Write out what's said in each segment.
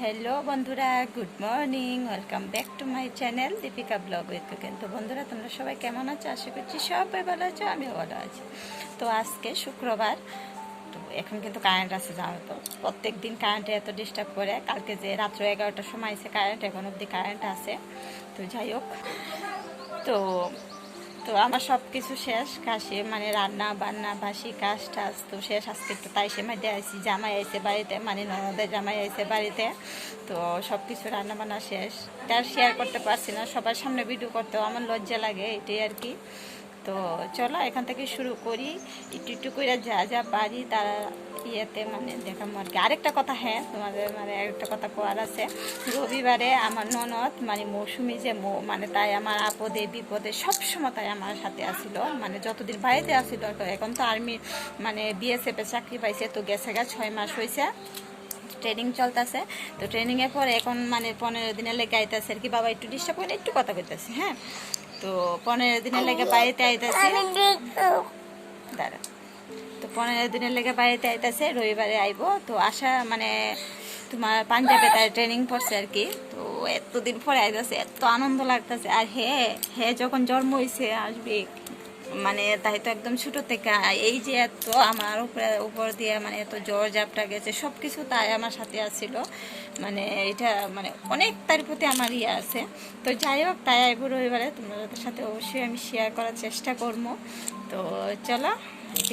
Hello বন্ধুরা good morning welcome back to my channel Deepika blog with cooking তো বন্ধুরা, তোমরা সবাই কেমন আছো? আশা করছি সবাই ভালো আছো, আমিও ভালো আছি। তো আজকে শুক্রবার, তো এখন কিন্তু কারেন্ট আছে, জানো তো? প্রত্যেক দিন কারেন্টে এত ডিস্টার্ব করে। কালকে যে রাত্র এগারোটার সময় এসে কারেন্ট এখন অবধি কারেন্ট আছে। তো যাই হোক, তো তো আমার সব কিছু শেষ, কাশি মানে রান্না, বান্না, বাসি, কাজ টাজ তো শেষ আজকে একটু তাই সে মাঝে আইসি জামাই আইসে বাড়িতে মানে ননদের জামাই আইসে বাড়িতে, তো সব কিছু রান্না বান্না শেষ তার শেয়ার করতে পারছি না, সবার সামনে ভিডিও করতেও আমার লজ্জা লাগে, এটাই আর কি। তো চলো, এখান থেকে শুরু করি, একটু একটু করে যা যা পারি তারা ইয়েতে মানে দেখাম আর কি। আরেকটা কথা হ্যাঁ তোমাদের মানে একটা কথা কোয়ার আছে। রবিবারে আমার ননদ মানে মৌসুমি যে মৌ মানে তাই আমার আপদে, বিপদে, সবসময় তাই আমার সাথে আসিল। মানে যতদিন বাড়িতে আসিল এখন তো আর্মি মানে বিএসএফে চাকরি পাইছে, তো গেছে গা ছয় মাস হয়েছে ট্রেনিং চলতেছে। তো ট্রেনিংয়ের পর এখন মানে পনেরো দিনের লেগে আইতেছে আর কি। বাবা একটু ডিস্টার্ব করে, একটু কথা কইতেছে হ্যাঁ? তো পনেরো দিনের লেগে বাড়িতে আইতেছে। দাঁড়া তো পনেরো দিনের লেগে বাড়িতে আইতেছে, রবিবারে আইব। তো আসা মানে তোমার পাঞ্জাবে তার ট্রেনিং পড়ছে আর কি। তো এতদিন পরে আইতেছে, এত আনন্দ লাগতেছে। আর হে হে যখন জন্ম হয়েছে আসবে মানে তাই তো একদম ছোটো থেকে। এই যে এত আমার উপরে, উপর দিয়ে মানে এত জ্বর জাপটা গেছে সব কিছু তাই আমার সাথে আসছিল মানে এটা মানে অনেক তার প্রতি আমার ইয়ে আছে। তো যাই হোক, তাই আইব রবিবারে। তোমাদের সাথে অবশ্যই আমি শেয়ার করার চেষ্টা করব। তো চলো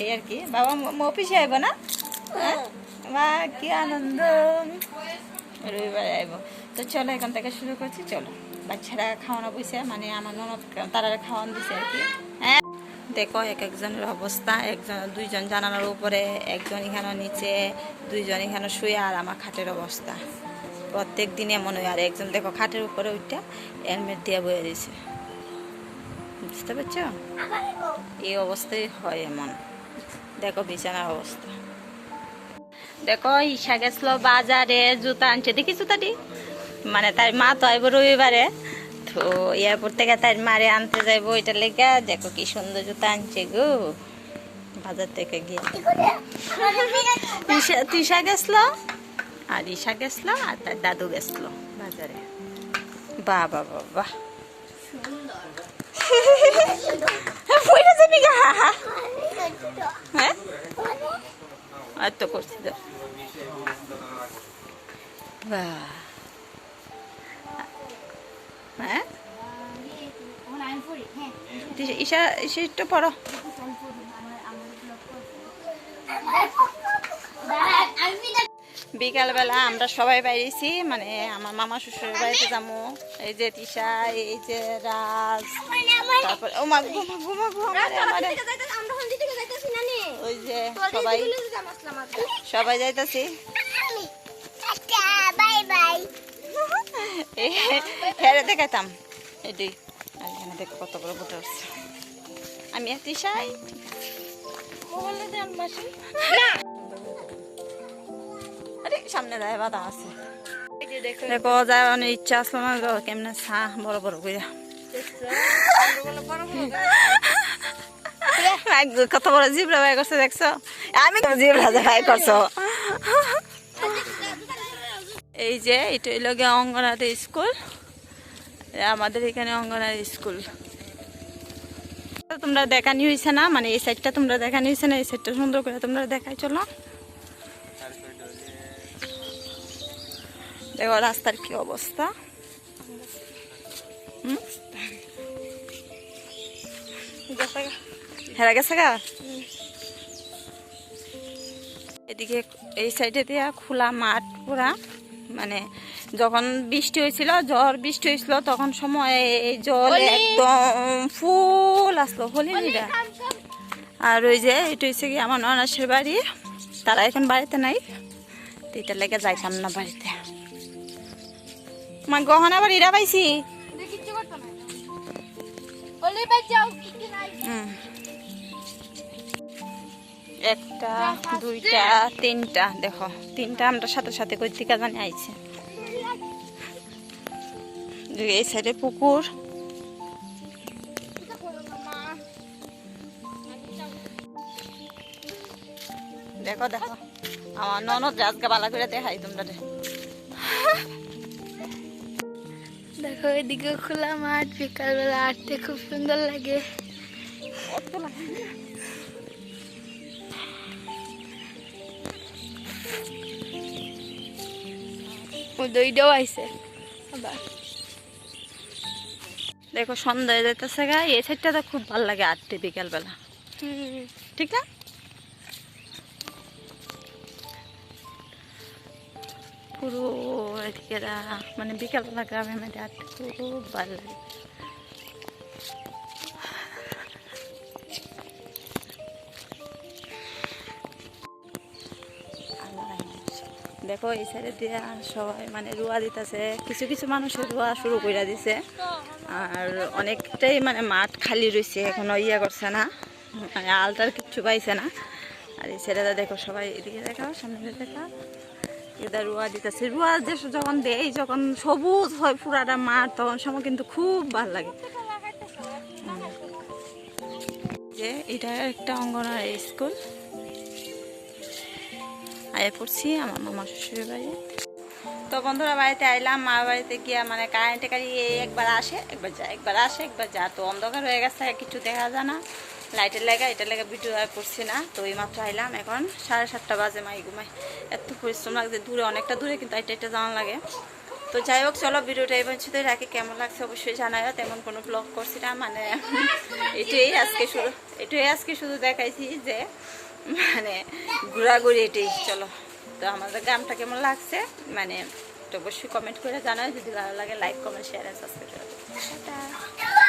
এই আর কি। বাবা অফিসে আইব না? হ্যাঁ? বা কি আনন্দ। রবিবারে আইব তো চলো, এখান থেকে শুরু করছি। চলো। বাচ্চারা খাওয়ানো বসে মানে আমার ননদ তারা খাওয়ান দিছে আর কি। হ্যাঁ? দেখো, এক একজনের অবস্থা। একজন, দুইজন জানালার উপরে, একজন এখানে নিচে, দুইজন এখানে শুয়ে, আর আমার খাটের অবস্থা। প্রত্যেক দিন এমন হয়। আর একজন দেখো খাটের উপরে উঠটা হেলমেট দিয়ে বয়ে দিছে বুঝতে পারছ? এই অবস্থায় হয় এমন। দেখো বিছানার অবস্থা। দেখো ঈশা গেছিল বাজারে জুতা আনছে। দেখি জুতাটি। মানে তার মা তো আইব রবিবারে। তো এয়ারপোর্ট থেকে তার মারে আনতে যাইবো ওইটা লেগে। দেখো কি সুন্দর জুতা আনছে গো। বাজার থেকে গিয়ে। ঈশা তিশা গেছিল? আর ঈশা গেছিল আর তার দাদু গেছিল বাজারে। বাহ বাহ বাহ যাবি গা। হ্যাঁ বাহ হ্যাঁ বিকালবেলা আমরা সবাই বাইরেছি মানে আমার মামা শ্বশুরের বাড়িতে যাব এই যে তিশা এই যে রাজ তারপরে ও মা ঘুমা ঘুমা ঘুমা ওই যে সবাই সবাই যাইতাছি। হেরে দেখাইতাম। এটি আর এখানে দেখো কত বড় বুটে উঠছে আমি আরে সামনে যায় বাধা আছে। দেখো। যায় অনেক ইচ্ছা আসলো না কেমনে চা বড় বড় করে একদম কত বড় জিবরা ভাই করছে, দেখছ? আমি জিবরা ভাই করছ? এই যে, এটা হইল গিয়ে অঙ্গনারী স্কুল। আমাদের এখানে অঙ্গনারী স্কুল। তোমরা দেখানি হয়েছে না? মানে এই সাইডটা তোমরা দেখানি হয়েছে না? এই সাইডটা সুন্দর করে তোমরা দেখাই, চলো। দেখো, রাস্তার কি অবস্থা? হুম? হেরা গেছে গা? এদিকে এই সাইডে দিয়া খোলা মাঠ পুরা। মানে যখন বৃষ্টি হয়েছিল ঝড় বৃষ্টি হয়েছিল তখন সময় এই জল একদম ফুল আসলো হলিনিরা আর ওই যে এটা হচ্ছে কি আমার ননাসের বাড়ি। তারা এখন বাড়িতে নাই। তো এটা লেগে যাইতাম না বাড়িতে। আমার গহনা বাড়ি ইরা পাইছি? হুম। একটা দুইটা তিনটা দেখো তিনটা আমরা সাথে সাথে কই থেকে জানি আইছে। এই সাইডে পুকুর। দেখো দেখো আমার ননদ আজকে বালা করে দেখাই তোমরা দেখো এদিকে খোলা মাঠ বিকালবেলা হাঁটতে খুব সুন্দর লাগে। ও দইটাও আইছে। আবার দেখো সন্ধ্যা হয়ে যেতেছে গা এই সাইডটা তো খুব ভালো লাগে আটটে বিকালবেলা। হুম। ঠিক না? পুরো এদিকে মানে বিকালবেলা গ্রামের মধ্যে আটটে খুব ভালো লাগে। দেখো, এই সাইডে দিয়া সবাই মানে রুয়া দিতেছে। কিছু কিছু মানুষের রুয়া শুরু করে দিছে। আর অনেকটাই মানে মাঠ খালি রয়েছে এখনও ইয়ে করছে না। মানে আলটার কিচ্ছু পাইছে না। আর এই ছেলেটা দেখো সবাই, এদিকে দেখো সামনে দেখো। এটা রুয়া দিতেছে। রুয়া যে যখন দেয়, যখন সবুজ হয় পুরাটা মাঠ, তখন সময় কিন্তু খুব ভালো লাগে। যে এটা একটা অঙ্গনার স্কুল। আয়া পড়ছি, আমার মামা শ্বশুরের বাড়ি। তো বন্ধুরা, বাড়িতে আইলাম, মা বাড়িতে গিয়া মানে কারেন্টে গাড়ি একবার আসে, একবার যায়, একবার আসে, একবার যা তো অন্ধকার হয়ে গেছে কিছু দেখা যায় না। লাইটের লেগা এটার লেগে ভিডিও আর করছি না। তো এই মাত্র আইলাম এখন, সাড়ে সাতটা বাজে, মাই ঘুমাই এত পরিশ্রম লাগছে, দূরে, অনেকটা দূরে, কিন্তু এটা এটা জানা লাগে। তো যাই হোক, চলো ভিডিওটা এই পর্যন্ত রাখি। কেমন লাগছে অবশ্যই জানাইও। তেমন কোনো ব্লগ করছি না মানে এটাই আজকে শুধু এটাই আজকে শুধু দেখাইছি যে মানে ঘোরাঘুরি এটাই চলো। তো আমাদের গ্রামটা কেমন লাগছে? মানে অবশ্যই কমেন্ট করে জানাও। যদি ভালো লাগে লাইক কমেন্ট শেয়ার সাবস্ক্রাইব করে।